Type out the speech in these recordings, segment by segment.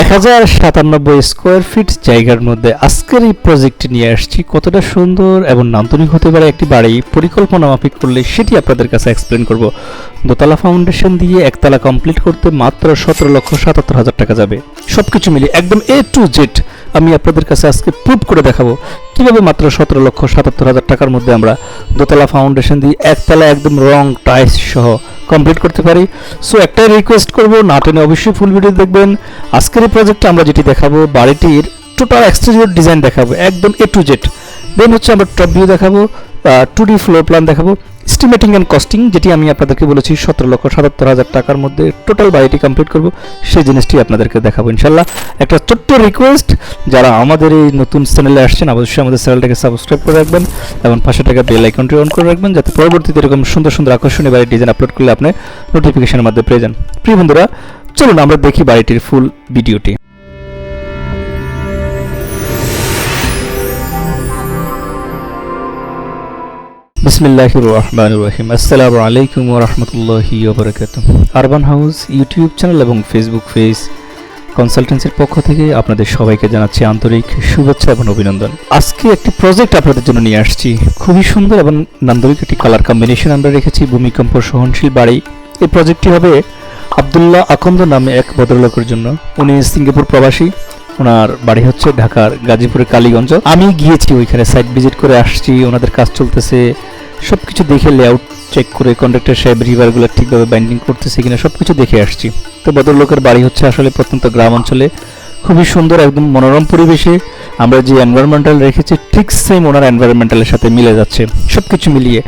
এক হাজার সাতানব্বই স্কোয়ার ফিট জায়গার মধ্যে আজকের এই প্রজেক্টটি নিয়ে আসছি। কতটা সুন্দর এবং নান্দনিক হতে পারে একটি বাড়ি পরিকল্পনা মাফিক করলে সেটি আপনাদের কাছে এক্সপ্লেন করব। দোতলা ফাউন্ডেশন দিয়ে একতলা কমপ্লিট করতে মাত্র সতেরো লক্ষ সাতাত্তর হাজার টাকা যাবে। সবকিছু মিলিয়ে একদম এ টু জেড আমি আপনাদের কাছে আজকে প্রুভ করে দেখাবো। কীভাবে মাত্র সতেরো লক্ষ সাতাত্তর হাজার টাকার মধ্যে আমরা দোতলা ফাউন্ডেশন দিয়ে একতলা একদম রং টাইস সহ কমপ্লিট করতে পারি? সো একটাই রিকোয়েস্ট করব, না টেনে অবশ্যই ফুল ভিডিও দেখবেন। আজকের এই প্রজেক্টে আমরা যেটি দেখাবো, বাড়িটির টোটাল এক্সটেরিয়র ডিজাইন দেখাবো, একদম এ টু জেড দেন হচ্ছে আমরা টপ ভিউ দেখাবো টু ডি ফ্লোর প্ল্যান দেখাবো। স্টিমেটিং অ্যান্ড কস্টিং যেটি আমি আপনাদেরকে বলেছি, সতেরো লক্ষ সাতাত্তর হাজার টাকার মধ্যে টোটাল বাড়িটি কমপ্লিট করব। সেই জিনিসটি আপনাদেরকে দেখাবো ইনশাল্লাহ একটা ছোট্ট রিকোয়েস্ট যারা আমাদের এই নতুন চ্যানেলে আসছেন, অবশ্যই আমাদের চ্যানেলটাকে সাবস্ক্রাইব করে রাখবেন এবং পাশে টাকা বেল আইকনটি অন করে রাখবেন, যাতে পরবর্তীতে এরকম সুন্দর সুন্দর আকর্ষণীয় বাড়ির ডিজাইন আপলোড করলে আপনি নোটিফিকেশনের মাধ্যমে পেয়ে যান। প্রিয় বন্ধুরা, চলুন আমরা দেখি বাড়িটির ফুল ভিডিওটি বিসমিল্লাহির রহমানির রহিম আসসালামু আলাইকুম রাহমাতুল্লাহি ওয়া বারাকাতুহু। আরবান হাউস, ইউটিউব চ্যানেল এবং ফেসবুক পেজ কনসালটেন্সির পক্ষ থেকে আপনাদের সবাইকে জানাচ্ছি আন্তরিক শুভেচ্ছা এবং অভিনন্দন। আজকে একটি প্রজেক্ট আপনাদের জন্য নিয়ে আসছি। খুবই সুন্দর এবং নান্দনিক একটি কালার কম্বিনেশন আমরা রেখেছি, ভূমিকম্প সহনশীল বাড়ি। এই প্রজেক্টটি হবে আবদুল্লাহ আকন্দ নামে এক ভদ্রলোকের জন্য। উনি সিঙ্গাপুর প্রবাসী। ওনার বাড়ি হচ্ছে ঢাকার গাজীপুরের কালীগঞ্জ। আমি গিয়েছি ওইখানে সাইট ভিজিট করে আসছি, ওনাদের কাজ চলতেছে। সব কিছু দেখে লেআউট চেক করে কন্ট্রাক্টর সাহেব রিভারগুলো ঠিকভাবে বাইন্ডিং করতেছে কিনা সব কিছু দেখে আসছি। তো ভদ্রলোকের বাড়ি হচ্ছে আসলে প্রত্যন্ত গ্রাম অঞ্চলে। খুবই সুন্দর একদম মনোরম পরিবেশে আমরা যে এনভায়রনমেন্টাল রেখেছি, ঠিক সেম ওনার এনভায়রনমেন্টালের সাথে মিলে যাচ্ছে সব কিছু মিলিয়ে।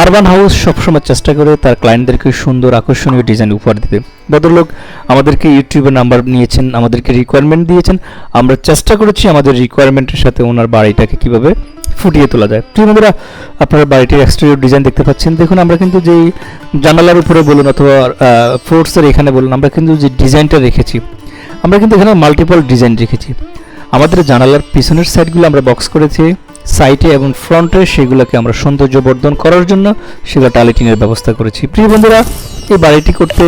আরবান হাউস সবসময় চেষ্টা করে তার ক্লায়েন্টদেরকে সুন্দর আকর্ষণীয় ডিজাইন উপহার দিতে। ভদ্রলোক আমাদেরকে ইউটিউবে নাম্বার নিয়েছেন, আমাদেরকে রিকোয়ারমেন্ট দিয়েছেন। আমরা চেষ্টা করেছি আমাদের রিকোয়ারমেন্টের সাথে ওনার বাড়িটাকে কীভাবে ফুটিয়ে তোলা যায়। প্রিয় বন্ধুরা, আপনারা বাড়িটির এক্সটেরিয়র ডিজাইন দেখতে পাচ্ছেন। দেখুন, আমরা কিন্তু যেই জানালার উপরে বলুন অথবা ফোর্সের এখানে বলুন, আমরা কিন্তু যে ডিজাইনটা রেখেছি আমরা কিন্তু এখানে মাল্টিপল ডিজাইন রেখেছি। আমাদের জানালার পিছনের সাইডগুলো আমরা বক্স করেছি। সাইটে এবং ফ্রন্টে সেগুলোকে আমরা সৌন্দর্য বর্ধন করার জন্য সেগুলো টালিটিনের ব্যবস্থা করেছি। প্রিয় বন্ধুরা, এই বাড়িটি করতে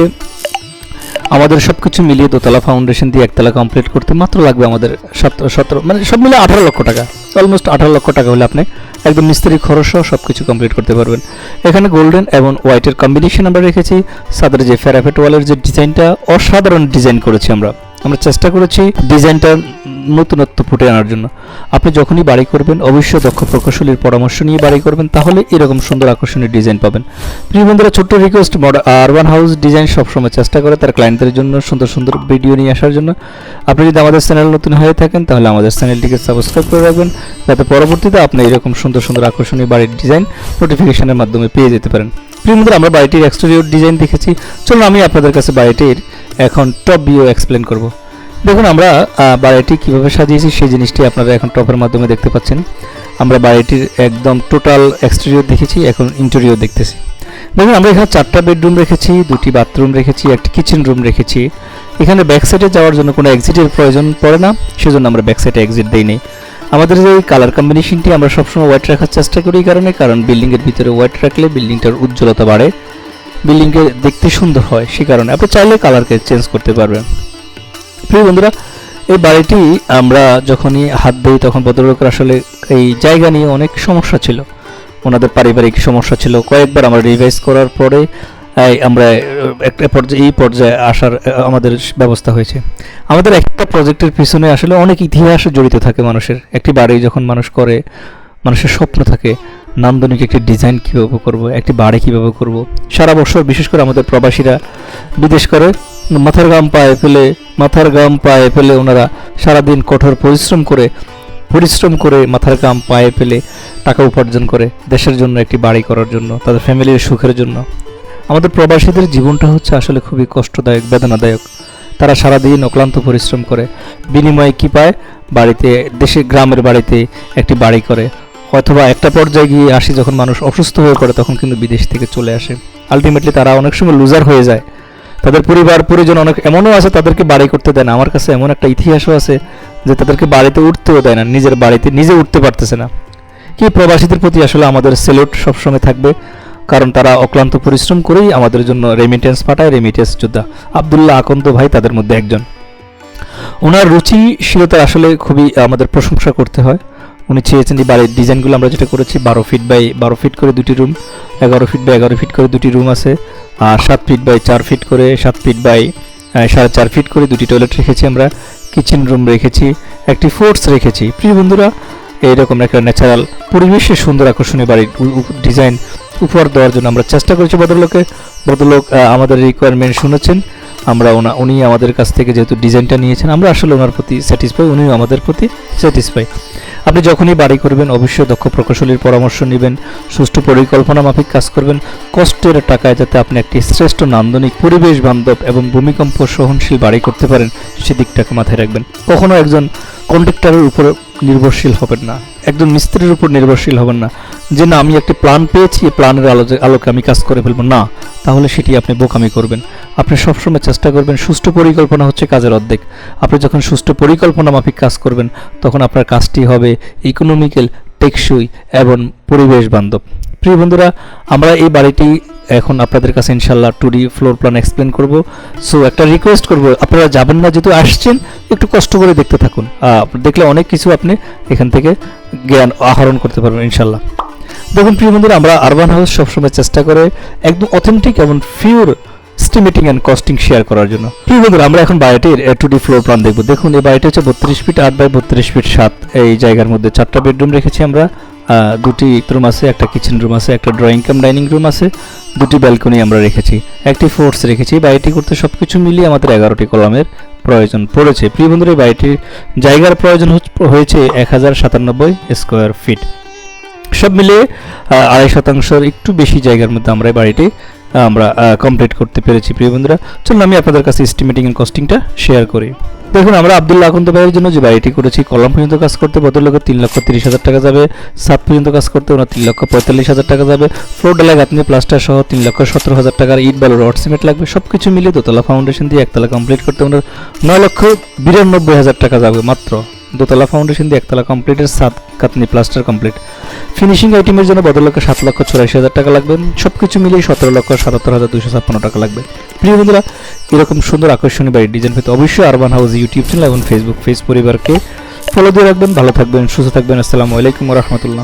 আমাদের সব কিছু মিলিয়ে দোতলা ফাউন্ডেশন দিয়ে একতলা কমপ্লিট করতে মাত্র লাগবে আমাদের সতেরো সতেরো মানে সব মিলে আঠারো লক্ষ টাকা। অলমোস্ট আঠারো লক্ষ টাকা হলে আপনি একদম মিস্ত্রি খরচ সহ সব কিছু কমপ্লিট করতে পারবেন। এখানে গোল্ডেন এবং হোয়াইটের কম্বিনেশন আমরা রেখেছি। সাদের যে ফেরাফেট ওয়ালের যে ডিজাইনটা অসাধারণ ডিজাইন করেছি আমরা। আমরা চেষ্টা করেছি ডিজাইনটা নতুনত্ব ফুটে আনার জন্য। আপনি যখনই বাড়ি করবেন, অবশ্যই দক্ষ প্রকৌশলীর পরামর্শ নিয়ে বাড়ি করবেন, তাহলে এরকম সুন্দর আকর্ষণীয় ডিজাইন পাবেন। প্রিয় বন্ধুরা, ছোট্ট রিকোয়েস্ট আরবান হাউস ডিজাইন সবসময় চেষ্টা করে তার ক্লায়েন্টদের জন্য সুন্দর সুন্দর ভিডিও নিয়ে আসার জন্য। আপনি যদি আমাদের চ্যানেল নতুন হয়ে থাকেন, তাহলে আমাদের চ্যানেলটিকে সাবস্ক্রাইব করে রাখবেন, যাতে পরবর্তীতে আপনি এরকম সুন্দর সুন্দর আকর্ষণীয় বাড়ির ডিজাইন নোটিফিকেশনের মাধ্যমে পেয়ে যেতে পারেন। বন্ধুরা আমরা বাড়িটির এক্সটেরিয়র ডিজাইন দেখেছি। চলুন আমি আপনাদের কাছে বাড়িটির এখন টপ ভিউ এক্সপ্লেন করব। দেখুন, আমরা বাড়িটি কীভাবে সাজিয়েছি সেই জিনিসটি আপনারা এখন টপের মাধ্যমে দেখতে পাচ্ছেন। আমরা বাড়িটির একদম টোটাল এক্সটেরিয়র দেখেছি, এখন ইন্টেরিয়র দেখতেছি। দেখুন, আমরা এখানে চারটা বেডরুম রেখেছি, দুটি বাথরুম রেখেছি, একটি কিচেন রুম রেখেছি। এখানে ব্যাক সাইডে যাওয়ার জন্য কোনো এক্সিটের প্রয়োজন পড়ে না, সেজন্য আমরা ব্যাক সাইডে এক্সিট দেই নেই। আমাদের যে কালার কম্বিনেশনটি আমরা সবসময় হোয়াইট রাখার চেষ্টা করি কারণে, কারণ বিল্ডিংয়ের ভিতরে হোয়াইট রাখলে বিল্ডিংটার উজ্জ্বলতা বাড়ে বিল্ডিংকে দেখতে সুন্দর হয়, সে কারণে। আপনি চাইলে কালারকে চেঞ্জ করতে পারবেন। প্রিয় বন্ধুরা, এই বাড়িটি আমরা যখনই হাত দিই তখন ভদ্রলোকের আসলে এই জায়গা নিয়ে অনেক সমস্যা ছিল। ওনাদের পারিবারিক সমস্যা ছিল। কয়েকবার আমরা রিভাইজ করার পরে আমরা একটা পর্যায়ে, এই পর্যায়ে আসার আমাদের ব্যবস্থা হয়েছে। আমাদের একটা প্রজেক্টের পিছনে আসলে অনেক ইতিহাস জড়িত থাকে মানুষের। একটি বাড়ি যখন মানুষ করে, মানুষের স্বপ্ন থাকে, নান্দনিক একটি ডিজাইন কীভাবে করব, একটি বাড়ি কীভাবে করব। সারা বছর বিশেষ করে আমাদের প্রবাসীরা বিদেশ করে, মাথার গাম পায়ে ফেলে, মাথার গাম পায়ে ফেলে ওনারা সারাদিন কঠোর পরিশ্রম করে পরিশ্রম করে মাথার গাম পায়ে ফেলে টাকা উপার্জন করে দেশের জন্য একটি বাড়ি করার জন্য, তাদের ফ্যামিলির সুখের জন্য। আমাদের প্রবাসীদের জীবনটা হচ্ছে আসলে খুবই কষ্টদায়ক, বেদনাদায়ক। তারা সারাদিন অক্লান্ত পরিশ্রম করে, বিনিময়ে কি পায়? বাড়িতে দেশে গ্রামের বাড়িতে একটি বাড়ি করে। অথবা একটা পর্যায়ে গিয়ে আসি যখন মানুষ অসুস্থ হয়ে পড়ে, তখন কিন্তু বিদেশ থেকে চলে আসে। আলটিমেটলি তারা অনেক সময় লুজার হয়ে যায়। তাদের পরিবার, পরিজন অনেক এমনও আছে তাদেরকে বাড়ি করতে দেয় না। আমার কাছে এমন একটা ইতিহাসও আছে যে তাদেরকে বাড়িতে উঠতেও দেয় না, নিজের বাড়িতে নিজে উঠতে পারতেছে না। কি প্রবাসীদের প্রতি আসলে আমাদের সেলুট সবসময় থাকবে? কারণ তারা অক্লান্ত পরিশ্রম করেই আমাদের জন্য রেমিটেন্স পাঠায় রেমিটেন্স যোদ্ধা। আবদুল্লাহ আকন্ত ভাই তাদের মধ্যে একজন। ওনার রুচিশীলতা আসলে খুবই আমাদের প্রশংসা করতে হয়। উনি চেয়েছেন এই বাড়ির ডিজাইনগুলো আমরা যেটা করেছি, বারো ফিট বাই বারো ফিট করে দুটি রুম এগারো ফিট বাই এগারো ফিট করে দুটি রুম আছে, আর সাত ফিট বাই চার ফিট করে, সাত ফিট বাই সাড়ে চার ফিট করে দুটি টয়লেট রেখেছি আমরা। কিচেন রুম রেখেছি, একটি ফোর্স রেখেছি। প্রিয় বন্ধুরা, এইরকম একটা ন্যাচারাল পরিবেশে সুন্দর আকর্ষণীয় বাড়ির ডিজাইন উপহার দেওয়ার জন্য আমরা চেষ্টা করেছি ভদ্রলোকে ভদ্রলোক আমাদের রিকোয়ারমেন্ট শুনেছেন। আমরা ওনা, উনি আমাদের কাছ থেকে যেহেতু ডিজাইনটা নিয়েছেন, আমরা আসলে ওনার প্রতি স্যাটিসফাই উনিও আমাদের প্রতি স্যাটিসফাই আপনি যখনই বাড়ি করবেন, অবশ্যই দক্ষ প্রকৌশলীর পরামর্শ নেবেন, সুষ্ঠু পরিকল্পনা মাফিক কাজ করবেন, কষ্টের টাকায় যাতে আপনি একটি শ্রেষ্ঠ নান্দনিক পরিবেশ বান্ধব এবং ভূমিকম্প সহনশীল বাড়ি করতে পারেন সেদিকটাকে মাথায় রাখবেন। কখনো একজন কন্ট্রাক্টরের উপর নির্ভরশীল হবেন না। একজন মিস্ত্রির উপর নির্ভরশীল হবেন না। যে না, আমি একটি প্ল্যান পেয়েছি, এই প্ল্যানের আলো আলোকে আমি কাজ করে ফেলব। না, তাহলে সেটি আপনি বোকামি করবেন। আপনি সবসময় চেষ্টা করবেন, সুষ্ঠু পরিকল্পনা হচ্ছে কাজের অর্ধেক। আপনি যখন সুষ্ঠু পরিকল্পনা মাফিক কাজ করবেন, তখন আপনার কাজটি হবে ইকোনমিক্যাল টেকসই এবং পরিবেশ বান্ধব। প্রিয় বন্ধুরা, আমরা এই বাড়িটি এখন আপনাদের কাছে ইনশাল্লাহ two D floor plan explain করব। সো একটা রিকোয়েস্ট করব, আপনারা যাবেন না যেহেতু আসছেন, একটু কষ্ট করে দেখতে থাকুন। দেখলে অনেক কিছু আপনি এখান থেকে জ্ঞান আহরণ করতে পারবেন ইনশাল্লাহ দেখুন, প্রিয় বন্ধুরা, আমরা আরবান হাউস সবসময় চেষ্টা করে একদম অথেন্টিক এবং pure estimating and costing share করার জন্য। প্রিয় বন্ধুরা, আমরা এখন বাড়িটির টু ডি ফ্লোর প্ল্যান দেখব। দেখুন, এই বাড়িটি হচ্ছে বত্রিশ ফিট আট বাই বত্রিশ ফিট সাত, এই জায়গার মধ্যে চারটা বেডরুম রেখেছি আমরা। দুটি রুম আছে, একটা কিচেন রুম আছে, একটা ড্রয়িং কাম ডাইনিং রুম আছে, দুটি ব্যালকনি আমরা রেখেছি। একটি ফোর্স রেখেছি, বাড়িটি করতে সব কিছু মিলিয়ে আমাদের এগারোটি কলামের প্রয়োজন পড়েছে। প্রিয় বন্ধুরা, এই বাড়িটির জায়গার প্রয়োজন হয়েছে এক হাজার সাতানব্বই স্কোয়ার ফিট সব মিলিয়ে আড়াই শতাংশের একটু বেশি জায়গার মধ্যে আমরা এই বাড়িটি আমরা কমপ্লিট করতে পেরেছি, প্রিয় বন্ধুরা। চলুন, আমি আপনাদের কাছে এস্টিমেটিং এন্ড কস্টিংটা শেয়ার করি। দেখুন, আমরা আব্দুল্লাহ আকন্দ ভাইয়ের জন্য যে বাড়িটি করেছি, কলম পর্যন্ত কাজ করতে ভদ্রলোকের তিন লক্ষ তিরিশ হাজার টাকা যাবে সাত পর্যন্ত কাজ করতে ওনার তিন লক্ষ পঁয়তাল্লিশ হাজার টাকা যাবে ফ্লোর ডালাই গাঁথনি প্লাস্টার সহ তিন লক্ষ সতেরো হাজার টাকার ইট, বালুর রড সিমেন্ট লাগবে সব কিছু মিলিয়ে দোতলা ফাউন্ডেশন দিয়ে একতলা কমপ্লিট করতে ওনার নয় লক্ষ বিরানব্বই হাজার টাকা যাবে মাত্র। দোতলা ফাউন্ডেশন দিয়ে একতলা কমপ্লিটের সাত কাতনি প্লাস্টার কমপ্লিট ফিনিশিং আইটেমের জন্য বদলকে সাত লক্ষ চুরাশি হাজার টাকা লাগবে। সব কিছু মিলিয়ে সতেরো লক্ষ সাতাত্তর হাজার দুশো ছাপ্পান্ন টাকা লাগবে। প্রিয় বন্ধুরা, এরকম সুন্দর আকর্ষণীয় বাড়ির ডিজাইন পেতে অবশ্যই আরবান হাউস ইউটিউব চ্যানেল এবং ফেসবুক পেজ পরিবারকে ফলো দিয়ে রাখবেন। ভালো থাকবেন, সুস্থ থাকবেন। আসসালামু আলাইকুম রহমতুল্লাহ।